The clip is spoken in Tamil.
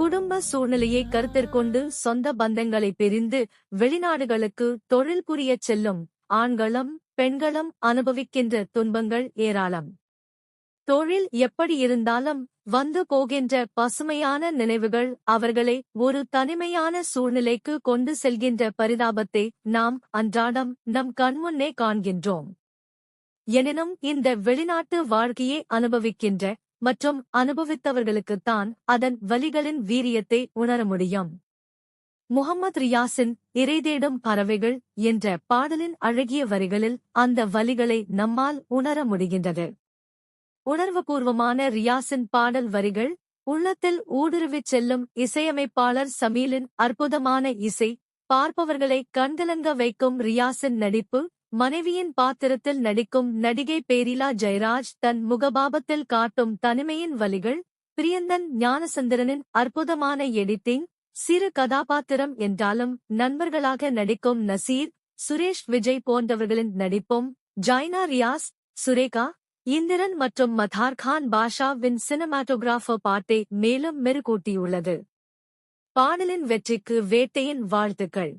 குடும்ப சூழ்நிலையை கருத்திற்கொண்டு சொந்த பந்தங்களை பிரிந்து வெளிநாடுகளுக்கு தொழில் புரியச் செல்லும் ஆண்களும் பெண்களும் அனுபவிக்கின்ற துன்பங்கள் ஏராளம். தொழில் எப்படி இருந்தாலும் வந்து போகின்ற பசுமையான நினைவுகள் அவர்களை ஒரு தனிமையான சூழ்நிலைக்கு கொண்டு செல்கின்ற பரிதாபத்தை நாம் அன்றாடம் நம் கண்முன்னே காண்கின்றோம். எனினும் இந்த வெளிநாட்டு வாழ்க்கையை அனுபவிக்கின்ற மற்றும் அனுபவித்தவர்களுக்குத்தான் அதன் வலிகளின் வீரியத்தை உணர முடியும். முகமது ரியாசின் இறைதேடும் பறவைகள் என்ற பாடலின் அழகிய வரிகளில் அந்த வலிகளை நம்மால் உணர முடிகின்றது. உணர்வுபூர்வமான ரியாசின் பாடல் வரிகள் உள்ளத்தில் ஊடுருவிச் செல்லும் இசையமைப்பாளர் சமீலின் அற்புதமான இசை பார்ப்பவர்களை கண்கலங்க வைக்கும் ரியாசின் நடிப்பு மனைவியின் பாத்திரத்தில் நடிக்கும் நடிகை பேரிலா ஜெயராஜ் தன் முகபாபத்தில் காட்டும் தனிமையின் வலிகள் பிரியந்தன் ஞானசந்திரனின் அற்புதமான எடிட்டிங் சிறு கதாபாத்திரம் என்றாலும் நண்பர்களாக நடிக்கும் நசீர் சுரேஷ் விஜய் போன்றவர்களின் நடிப்பும் ஜைனா ரியாஸ் சுரேகா இந்திரன் மற்றும் மதார்கான் பாஷாவின் சினிமாட்டோகிராஃபர் பாட்டை மேலும் மெருகூட்டியுள்ளது. பாடலின் வெற்றிக்கு வேட்டையின் வாழ்த்துக்கள்.